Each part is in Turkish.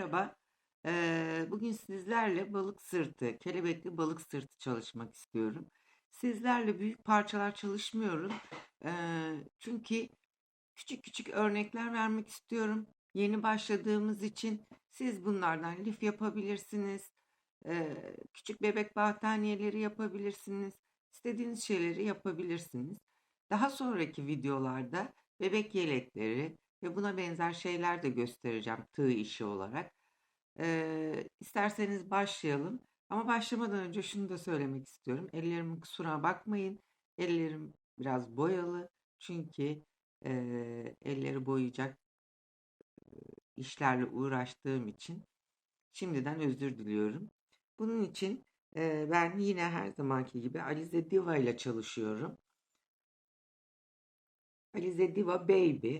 Merhaba. Eee, bugün sizlerle balık sırtı, kelebekli balık sırtı çalışmak istiyorum. Sizlerle büyük parçalar çalışmıyorum. Eee, çünkü küçük küçük örnekler vermek istiyorum. Yeni başladığımız için siz bunlardan lif yapabilirsiniz. Eee, küçük bebek battaniyeleri yapabilirsiniz. İstediğiniz şeyleri yapabilirsiniz. Daha sonraki videolarda bebek yelekleri ve buna benzer şeyler de göstereceğim tığ işi olarak. Eee, isterseniz başlayalım. Ama başlamadan önce şunu da söylemek istiyorum. Ellerimin kusuruna bakmayın. Ellerim biraz boyalı. Çünkü eee, elleri boyayacak işlerle uğraştığım için şimdiden özür diliyorum. Bunun için eee, ben yine her zamanki gibi Alize Diva ile çalışıyorum. Alize Diva Baby.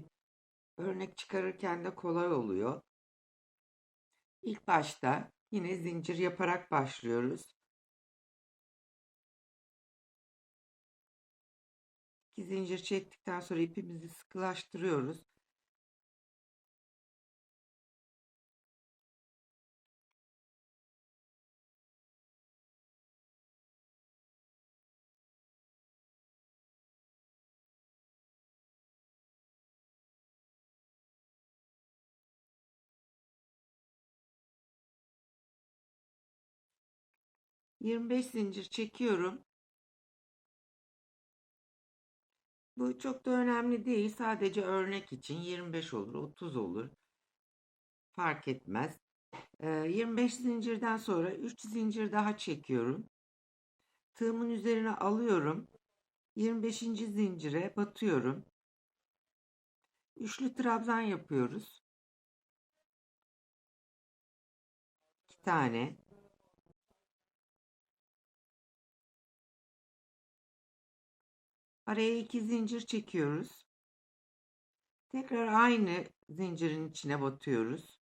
Örnek çıkarırken de kolay oluyor. İlk başta yine zincir yaparak başlıyoruz. İki zincir çektikten sonra ipimizi sıkılaştırıyoruz. Yirmi beş zincir çekiyorum. Bu çok da önemli değil. Sadece örnek için 25 olur, 30 olur. Fark etmez. Ee, 25 zincirden sonra 3 zincir daha çekiyorum. Tığımın üzerine alıyorum. 25. zincire batıyorum. Üçlü trabzan yapıyoruz. 2 tane. Araya iki zincir çekiyoruz. Tekrar aynı zincirin içine batıyoruz.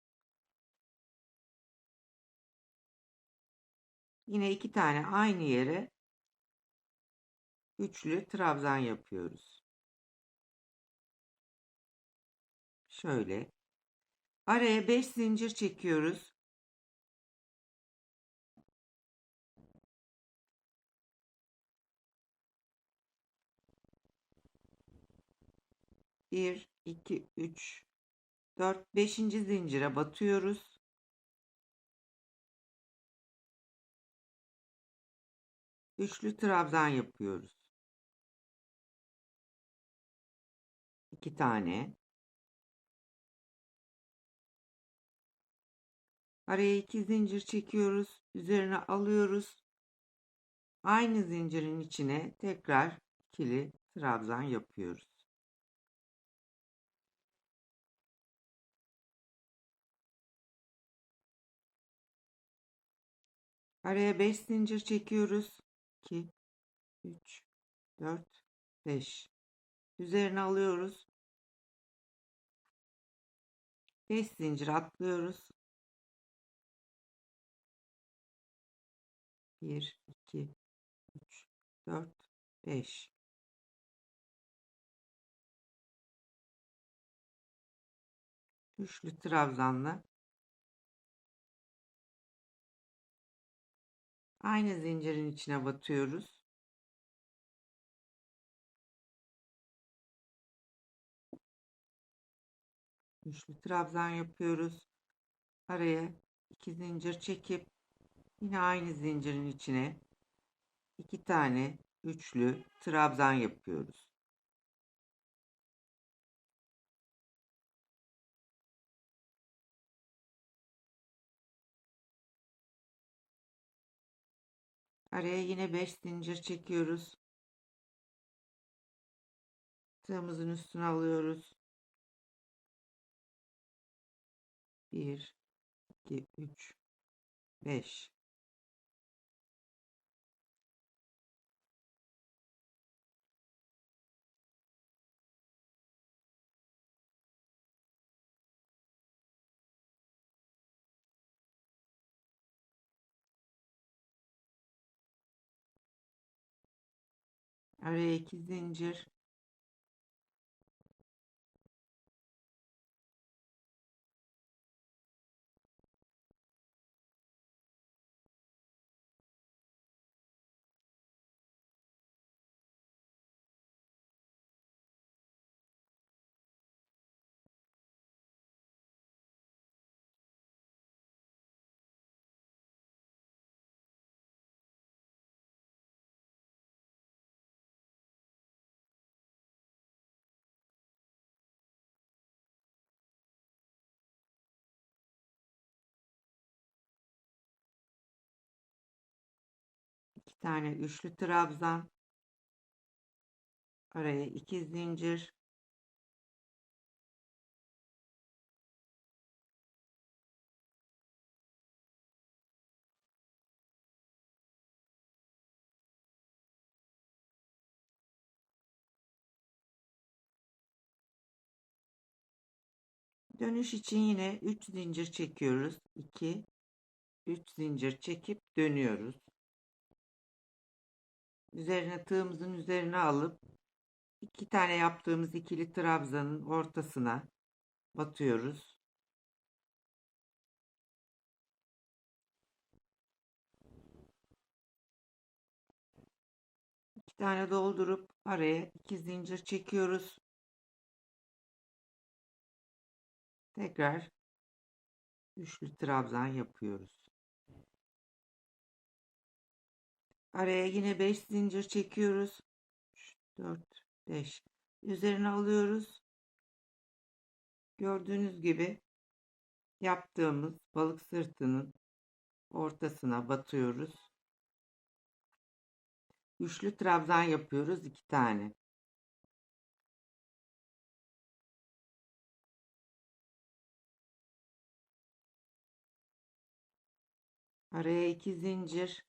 Yine iki tane aynı yere üçlü trabzan yapıyoruz. Şöyle. Araya 5 zincir çekiyoruz. Bir, iki, üç, dört, beşinci zincire batıyoruz. Üçlü trabzan yapıyoruz. İki tane. Araya iki zincir çekiyoruz. Üzerine alıyoruz. Aynı zincirin içine tekrar ikili trabzan yapıyoruz. Araya 5 zincir çekiyoruz. 2 3 4 5 Üzerine alıyoruz. 5 zincir atlıyoruz. 1 2 3 4 5 Üçlü trabzanla Aynı zincirin içine batıyoruz. Üçlü trabzan yapıyoruz. Araya iki zincir çekip yine aynı zincirin içine iki tane üçlü trabzan yapıyoruz. Araya yine 5 zincir çekiyoruz. Tığımızın üstüne alıyoruz. 1 2 3 5 Araya iki zincir. İki tane üçlü trabzan, araya iki zincir, Dönüş için yine 3 zincir çekiyoruz. 2 3 zincir çekip dönüyoruz. Üzerine tığımızın üzerine alıp iki tane yaptığımız ikili trabzanın ortasına batıyoruz. İki tane doldurup araya iki zincir çekiyoruz. Tekrar üçlü trabzan yapıyoruz. Araya yine 5 zincir çekiyoruz. 3, 4, 5. Üzerine alıyoruz. Gördüğünüz gibi yaptığımız balık sırtının ortasına batıyoruz. Üçlü trabzan yapıyoruz iki tane. Araya iki zincir.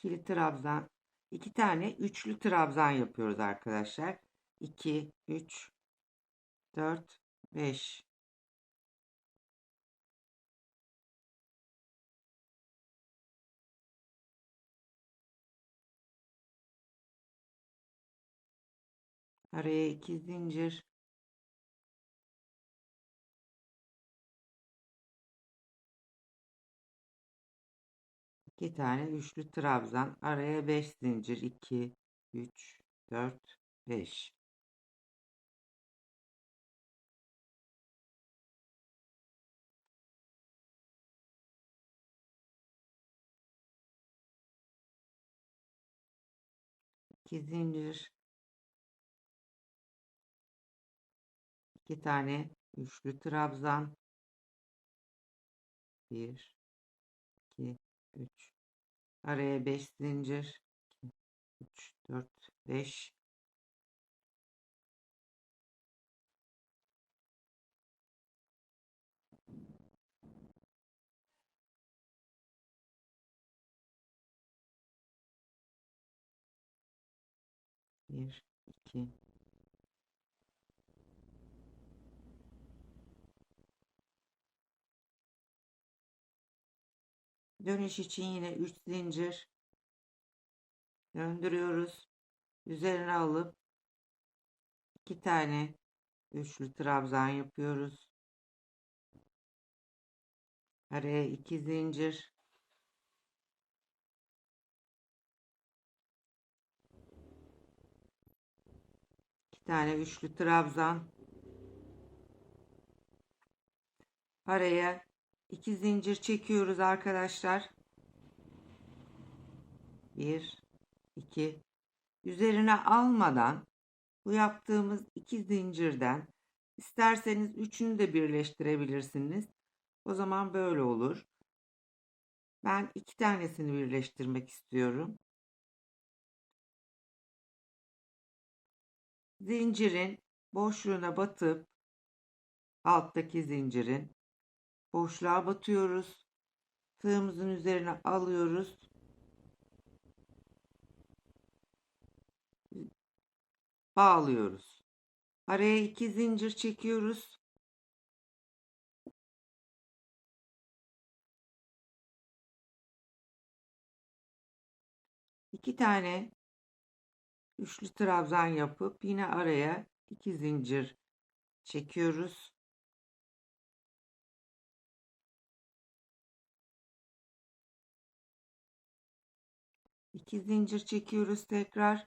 İkili trabzan. iki tane üçlü trabzan yapıyoruz arkadaşlar. 2, 3, 4, 5. Araya iki zincir. İki tane üçlü trabzan. Araya beş zincir. 2, 3, 4, 5. İki zincir. iki tane üçlü trabzan. 1 2 3 araya 5 zincir. 2 3 4 5 1 Dönüş için yine 3 zincir döndürüyoruz. Üzerine alıp 2 tane üçlü trabzan yapıyoruz. Araya 2 zincir. İki tane üçlü trabzan. Araya 2 zincir çekiyoruz arkadaşlar. 1 2 üzerine almadan bu yaptığımız iki zincirden isterseniz üçünü de birleştirebilirsiniz. O zaman böyle olur. Ben iki tanesini birleştirmek istiyorum. Zincirin boşluğuna batıp alttaki zincirin boşluğa batıyoruz. Tığımızın üzerine alıyoruz. Bağlıyoruz. Araya iki zincir çekiyoruz. İki tane üçlü trabzan yapıp yine araya iki zincir çekiyoruz. 2 zincir çekiyoruz tekrar.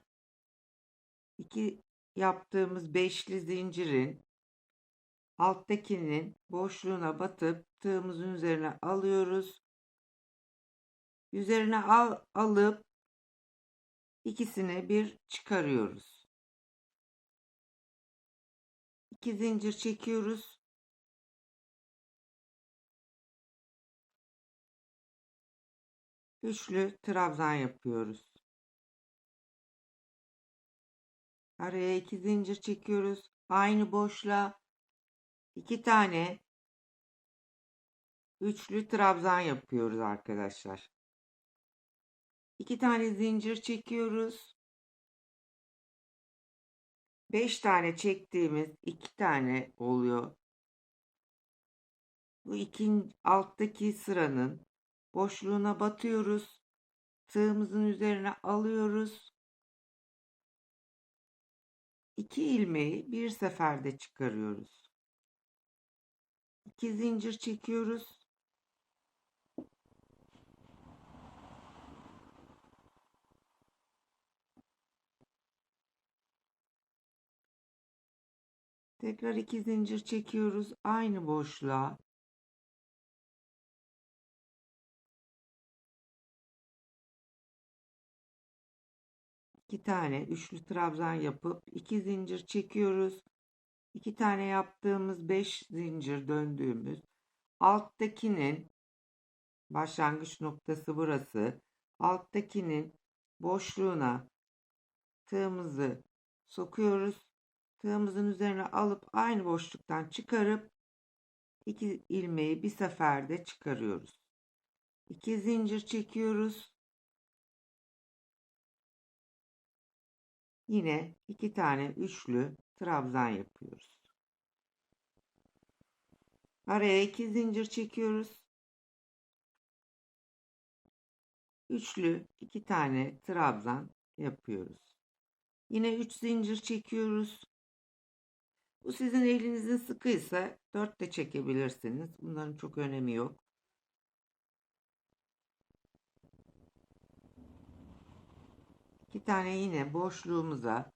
2 yaptığımız beşli zincirin alttakinin boşluğuna batıp tığımızın üzerine alıyoruz. Üzerine al, alıp ikisini bir çıkarıyoruz. İki zincir çekiyoruz. Üçlü trabzan yapıyoruz. Araya iki zincir çekiyoruz. Aynı boşluğa iki tane üçlü trabzan yapıyoruz arkadaşlar. İki tane zincir çekiyoruz. Beş tane çektiğimiz iki tane oluyor. Bu ikinci alttaki sıranın boşluğuna batıyoruz. Tığımızın üzerine alıyoruz. İki ilmeği bir seferde çıkarıyoruz. İki zincir çekiyoruz. Tekrar iki zincir çekiyoruz aynı boşluğa. İki tane üçlü trabzan yapıp iki zincir çekiyoruz. İki tane yaptığımız beş zincir döndüğümüz alttakinin başlangıç noktası burası. Alttakinin boşluğuna tığımızı sokuyoruz. Tığımızın üzerine alıp aynı boşluktan çıkarıp iki ilmeği bir seferde çıkarıyoruz. İki zincir çekiyoruz. Yine iki tane üçlü trabzan yapıyoruz. Araya iki zincir çekiyoruz. Üçlü iki tane trabzan yapıyoruz. Yine üç zincir çekiyoruz. Bu sizin elinizin sıkıysa dört de çekebilirsiniz. Bunların çok önemi yok. İki tane yine boşluğumuza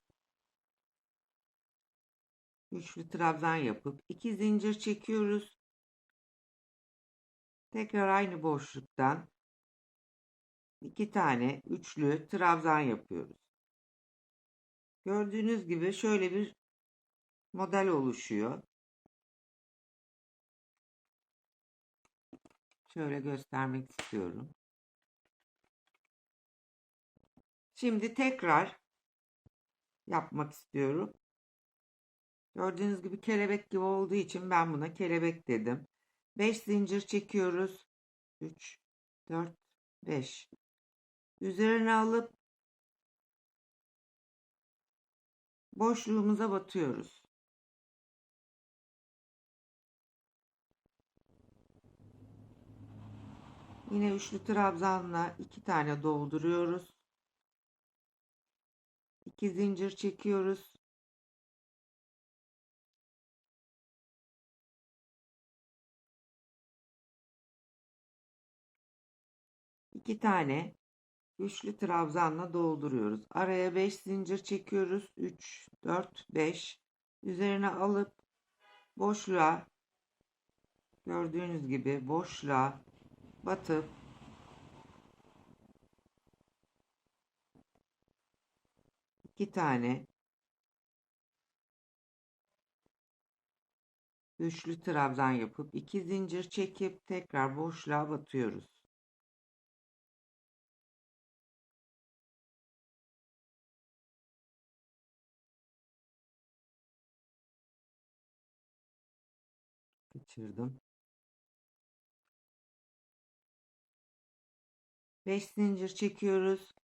üçlü trabzan yapıp iki zincir çekiyoruz. Tekrar aynı boşluktan iki tane üçlü trabzan yapıyoruz. Gördüğünüz gibi şöyle bir model oluşuyor. Şöyle göstermek istiyorum. Şimdi tekrar yapmak istiyorum. Gördüğünüz gibi kelebek gibi olduğu için ben buna kelebek dedim. 5 zincir çekiyoruz. 3, 4, 5. Üzerine alıp boşluğumuza batıyoruz. Yine üçlü trabzanla iki tane dolduruyoruz. 2 zincir çekiyoruz. İki tane üçlü trabzanla dolduruyoruz. Araya 5 zincir çekiyoruz. 3, 4, 5. Üzerine alıp boşluğa gördüğünüz gibi boşluğa batıp iki tane üçlü trabzan yapıp iki zincir çekip tekrar boşluğa batıyoruz. Kaçırdım. 5 zincir çekiyoruz.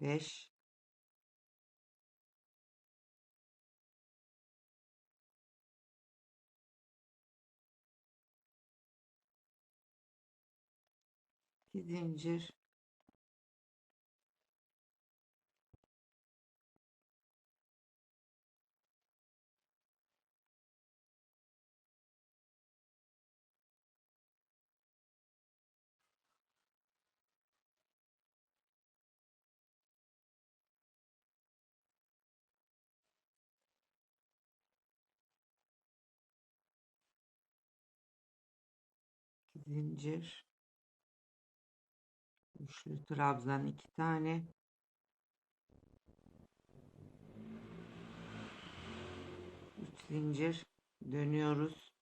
5 2 zincir zincir. Üçlü trabzan iki tane. Üç zincir. Dönüyoruz.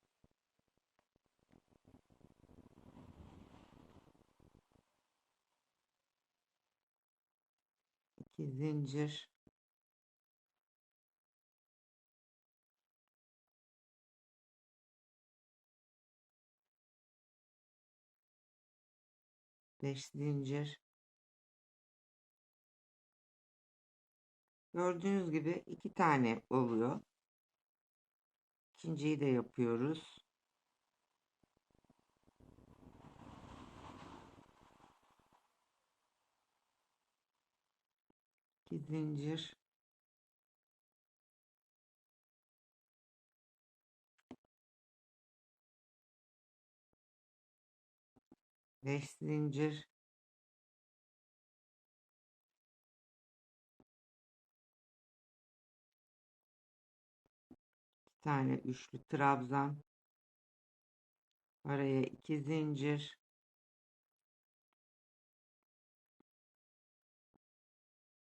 İki zincir beş zincir. Gördüğünüz gibi iki tane oluyor. İkinciyi de yapıyoruz. İki zincir beş zincir. İki tane üçlü trabzan. Araya iki zincir.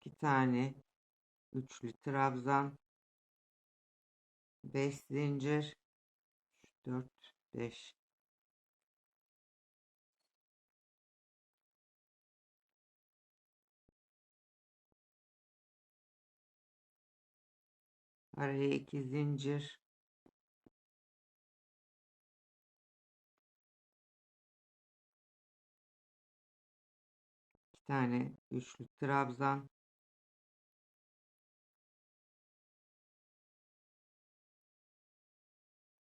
İki tane üçlü trabzan. 5 zincir. 4 5 araya iki zincir. İki tane üçlü trabzan.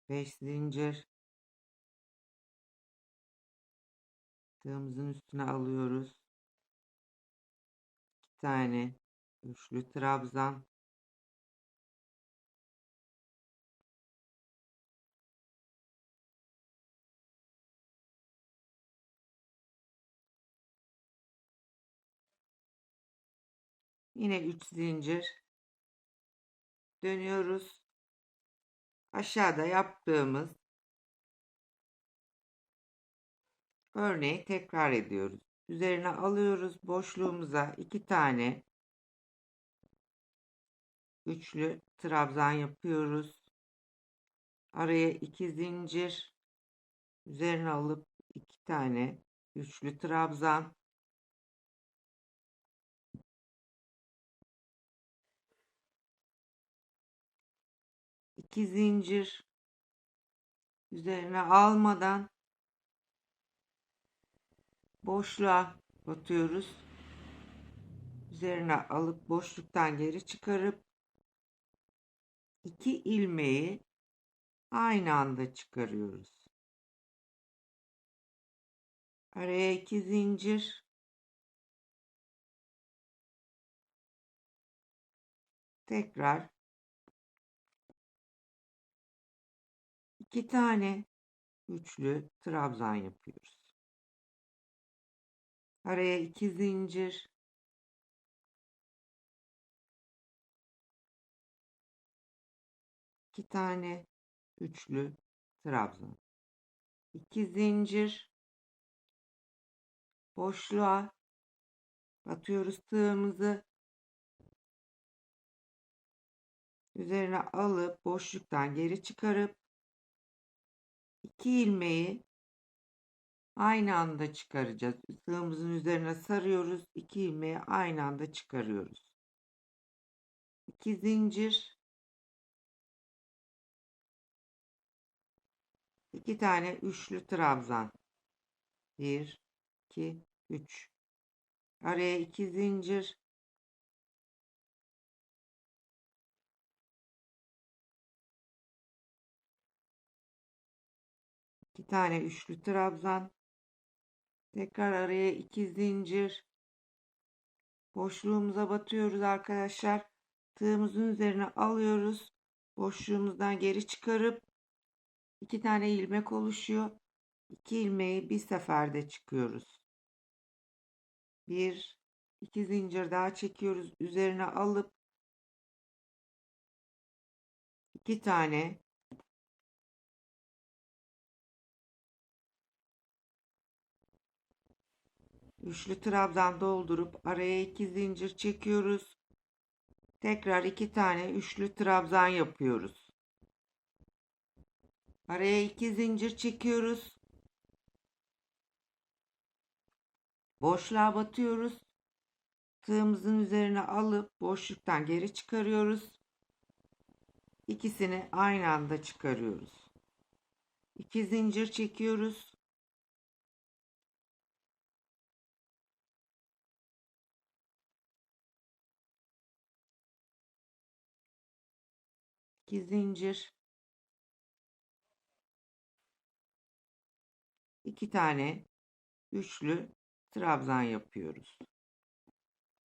Beş zincir. Tığımızın üstüne alıyoruz. İki tane üçlü trabzan Yine 3 zincir dönüyoruz. Aşağıda yaptığımız örneği tekrar ediyoruz. Üzerine alıyoruz. Boşluğumuza 2 tane üçlü trabzan yapıyoruz. Araya 2 zincir üzerine alıp 2 tane üçlü trabzan 2 zincir üzerine almadan boşluğa batıyoruz. Üzerine alıp boşluktan geri çıkarıp iki ilmeği aynı anda çıkarıyoruz. Araya iki zincir tekrar 2 tane üçlü trabzan yapıyoruz. Araya 2 zincir iki tane üçlü trabzan. 2 zincir boşluğa batıyoruz tığımızı üzerine alıp boşluktan geri çıkarıp 2 ilmeği aynı anda çıkaracağız. Tığımızın üzerine sarıyoruz. 2 ilmeği aynı anda çıkarıyoruz. 2 zincir 2 tane üçlü trabzan 1 2 3 araya 2 zincir tane üçlü trabzan. Tekrar araya 2 zincir. Boşluğumuza batıyoruz arkadaşlar. Tığımızın üzerine alıyoruz. Boşluğumuzdan geri çıkarıp 2 tane ilmek oluşuyor. 2 ilmeği bir seferde çıkıyoruz. 1 2 zincir daha çekiyoruz. Üzerine alıp 2 tane Üçlü trabzan doldurup araya iki zincir çekiyoruz. Tekrar iki tane üçlü trabzan yapıyoruz. Araya iki zincir çekiyoruz. Boşluğa batıyoruz. Tığımızın üzerine alıp boşluktan geri çıkarıyoruz. İkisini aynı anda çıkarıyoruz. İki zincir çekiyoruz. İki zincir. iki tane üçlü trabzan yapıyoruz.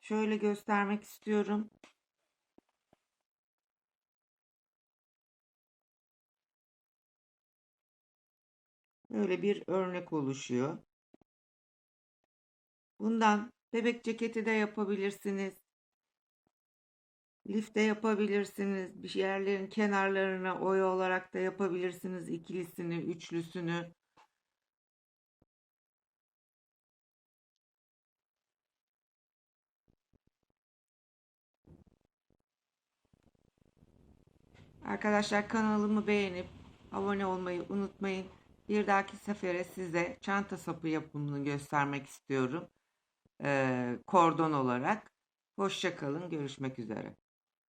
Şöyle göstermek istiyorum. Böyle bir örnek oluşuyor. Bundan bebek ceketi de yapabilirsiniz. Lif de yapabilirsiniz. Bir yerlerin kenarlarına oya olarak da yapabilirsiniz. ikilisini, üçlüsünü. Arkadaşlar kanalımı beğenip abone olmayı unutmayın. Bir dahaki sefere size çanta sapı yapımını göstermek istiyorum. Ee, kordon olarak. Hoşçakalın. Görüşmek üzere.